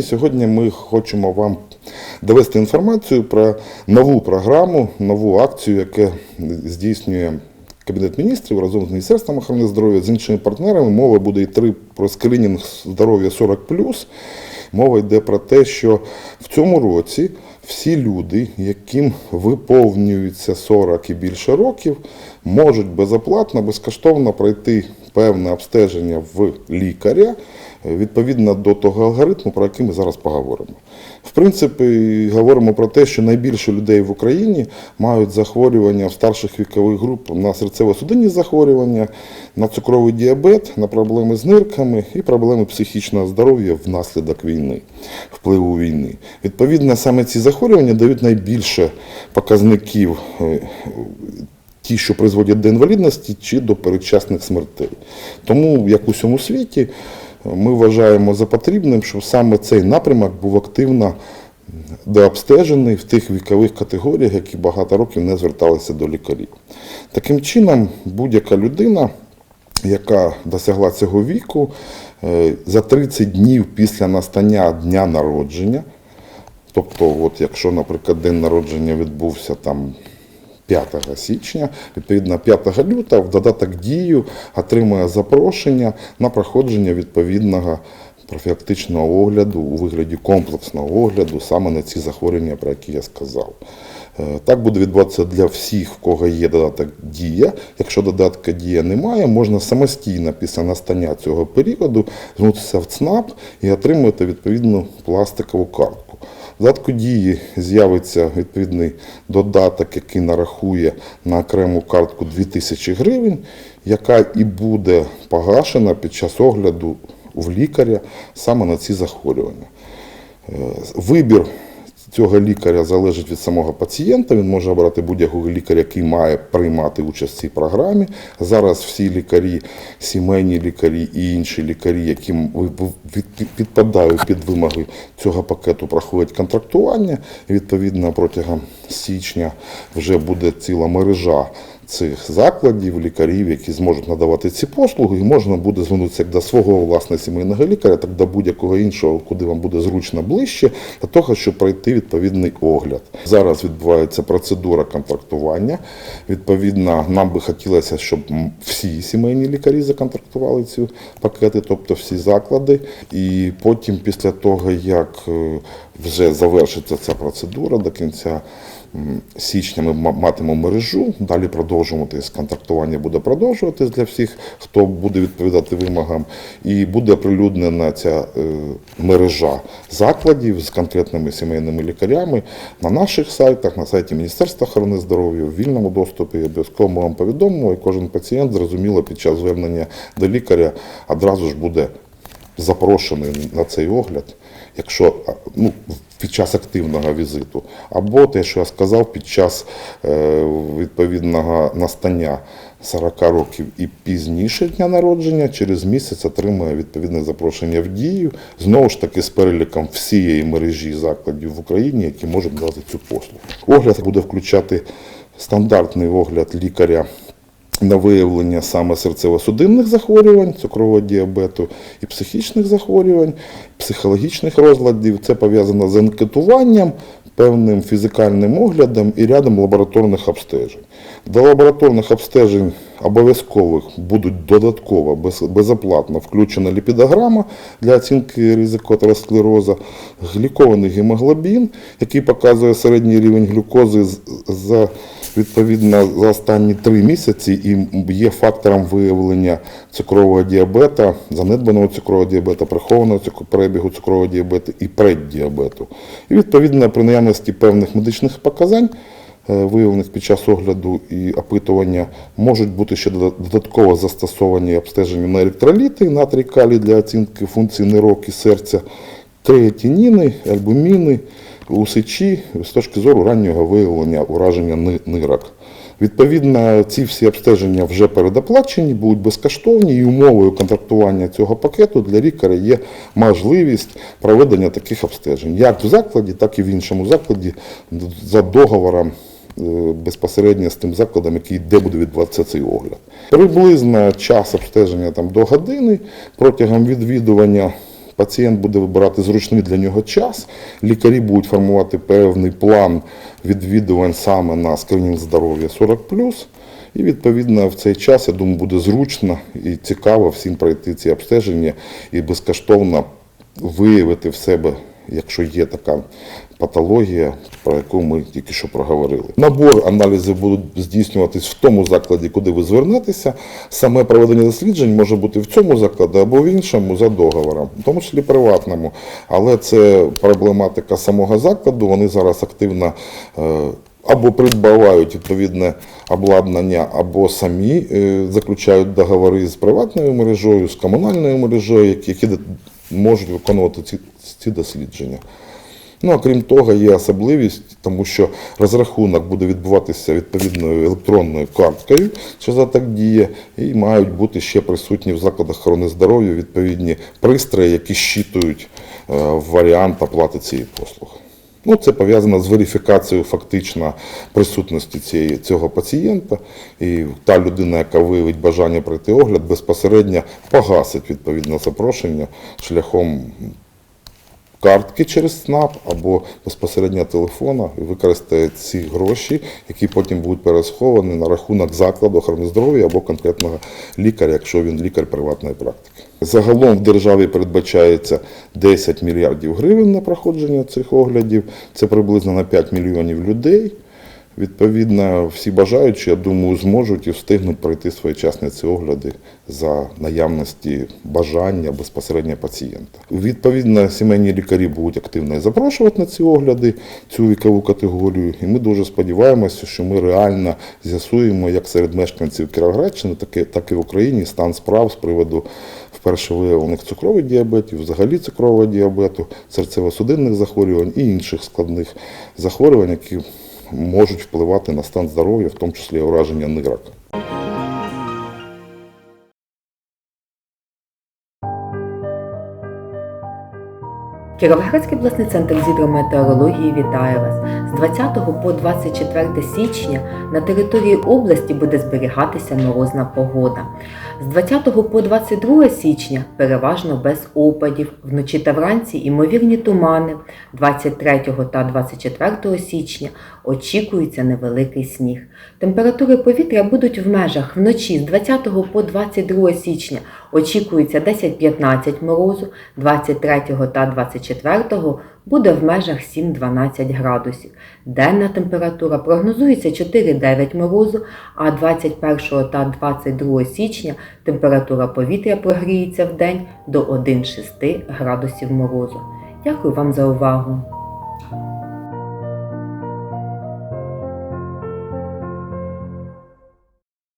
Сьогодні ми хочемо вам довести інформацію про нову програму, нову акцію, яку здійснює Кабінет міністрів разом з Міністерством охорони здоров'я з іншими партнерами. Мова буде йти про скринінг здоров'я 40+. Мова йде про те, що в цьому році всі люди, яким виповнюється 40 і більше років, можуть безоплатно, безкоштовно пройти певне обстеження в лікаря е, відповідно до того алгоритму, про який ми зараз поговоримо. В принципі, говоримо про те, що найбільше людей в Україні мають захворювання в старших вікових груп на серцево-судинні захворювання, на цукровий діабет, на проблеми з нирками і проблеми психічного здоров'я внаслідок війни, впливу війни. Відповідно, саме ці захворювання дають найбільше показників е, ті, що призводять до інвалідності чи до передчасних смертей. Тому, як у всьому світі, ми вважаємо за потрібним, щоб саме цей напрямок був активно дообстежений в тих вікових категоріях, які багато років не зверталися до лікарів. Таким чином, будь-яка людина, яка досягла цього віку, е, за 30 днів після настання дня народження, тобто, от якщо, наприклад, день народження відбувся там 5 січня, відповідно 5 лютого в додаток дію отримує запрошення на проходження відповідного профілактичного огляду у вигляді комплексного огляду саме на ці захворювання, про які я сказав. Е, Так буде відбуватися для всіх, в кого є додаток дія. Якщо додатка дія немає, можна самостійно після настання цього періоду звернутися в ЦНАП і отримати відповідну пластикову картку. В додатку дії з'явиться відповідний додаток, який нарахує на окрему картку 2000 гривень, яка і буде погашена під час огляду в лікаря саме на ці захворювання. Е, Вибір цього лікаря залежить від самого пацієнта. Він може обрати будь-якого лікаря, який має приймати участь в цій програмі. Зараз всі лікарі, сімейні лікарі і інші лікарі, які підпадають під вимоги цього пакету, проходять контрактування. Відповідно, протягом січня вже буде ціла мережа цих закладів, лікарів, які зможуть надавати ці послуги, і можна буде звернутися як до свого власне сімейного лікаря, так до будь-якого іншого, куди вам буде зручно ближче, для того, щоб пройти відповідний огляд. Зараз відбувається процедура контрактування. Відповідно, нам би хотілося, щоб всі сімейні лікарі законтрактували ці пакети, тобто всі заклади. І потім, після того, як е, вже завершиться ця процедура до кінця січня, ми ма- матимемо мережу. Далі продовжуватись контрактування буде продовжуватись для всіх, хто буде відповідати вимогам, і буде оприлюднена ця е, мережа закладів з конкретними сімейними лікарями на наших сайтах, на сайті Міністерства охорони здоров'я, в вільному доступі. Обов'язково ми вам повідомимо, і кожен пацієнт зрозуміло під час звернення до лікаря одразу ж буде запрошений на цей огляд, якщо ну, під час активного візиту, або те, що я сказав, під час е, відповідного настання 40 років і пізніше дня народження, через місяць отримує відповідне запрошення в дію, знову ж таки з переліком всієї мережі закладів в Україні, які можуть дати цю послугу. Огляд буде включати стандартний огляд лікаря на виявлення саме серцево-судинних захворювань, цукрового діабету і психічних захворювань, психологічних розладів. Це пов'язано з анкетуванням, певним фізикальним оглядом і рядом лабораторних обстежень. До лабораторних обстежень обов'язкових будуть додатково безоплатно включена ліпідограма для оцінки ризику атеросклероза, глікований гемоглобін, який показує середній рівень глюкози за відповідно за останні три місяці і є фактором виявлення цукрового діабета, занедбаного цукрового діабета, прихованого перебігу цукрового діабету і преддіабету. І відповідно при наявності певних медичних показань. е, Виявлених під час огляду і опитування можуть бути ще додатково застосовані обстеження на електроліти, натрій калій для оцінки функцій нирок і серця, креатиніни, альбуміни, усичі з точки зору раннього виявлення ураження ни- нирок. Відповідно, ці всі обстеження вже передоплачені, будуть безкоштовні, і умовою контрактування цього пакету для лікаря є можливість проведення таких обстежень, як в закладі, так і в іншому закладі за договором е, безпосередньо з тим закладом, який де буде відбуватися цей огляд. Приблизно час обстеження там до години протягом відвідування Пацієнт буде вибирати зручний для нього час. Лікарі будуть формувати певний план відвідувань саме на скринінг здоров'я 40+. І відповідно в цей час, я думаю, буде зручно і цікаво всім пройти ці обстеження і безкоштовно виявити в себе, якщо є така патологія, про яку ми тільки що проговорили. Набор аналізів будуть здійснюватись в тому закладі, куди ви звернетеся. Саме проведення досліджень може бути в цьому закладі або в іншому за договором, в тому числі приватному. Але це проблематика самого закладу. Вони зараз активно. е, або придбавають відповідне обладнання, або самі е, заключають договори з приватною мережею, з комунальною мережею, які, можуть виконувати ці, ці дослідження. Ну, а крім того, є особливість, тому що розрахунок буде відбуватися відповідною електронною карткою, що за так діє, і мають бути ще присутні в закладах охорони здоров'я відповідні пристрої, які щитують е, варіант оплати цієї послуги. Ну, це пов'язано з верифікацією фактично присутності цієї, цього пацієнта. І та людина, яка виявить бажання пройти огляд, безпосередньо погасить відповідне запрошення шляхом картки через СНАП або безпосередньо телефона і використає ці гроші, які потім будуть перераховані на рахунок закладу охорони здоров'я або конкретного лікаря, якщо він лікар приватної практики. Загалом в державі передбачається 10 мільярдів гривень на проходження цих оглядів. Це приблизно на 5 мільйонів людей. Відповідно, всі бажаючі, я думаю, зможуть і встигнуть пройти своєчасні ці огляди за наявності бажання безпосередньо пацієнта. Відповідно, сімейні лікарі будуть активно запрошувати на ці огляди цю вікову категорію. І ми дуже сподіваємося, що ми реально з'ясуємо, як серед мешканців Кіровоградщини, так і, в Україні стан справ з приводу вперше виявлених цукрових діабетів, взагалі цукрового діабету, серцево-судинних захворювань і інших складних захворювань, які можуть впливати на стан здоров'я, в тому числі ураження нирок. Кіровоградський обласний центр з гідрометеорології вітає вас. З 20 по 24 січня на території області буде зберігатися морозна погода. З 20 по 22 січня переважно без опадів, вночі та вранці ймовірні тумани. 23 та 24 січня очікується невеликий сніг. Температури повітря будуть в межах вночі з 20 по 22 січня очікується 10-15 морозу, 23 та 24 буде в межах 7-12 градусів. Денна температура прогнозується 4-9 морозу, а 21 та 22 січня температура повітря прогріється в день до 1-6 градусів морозу. Дякую вам за увагу!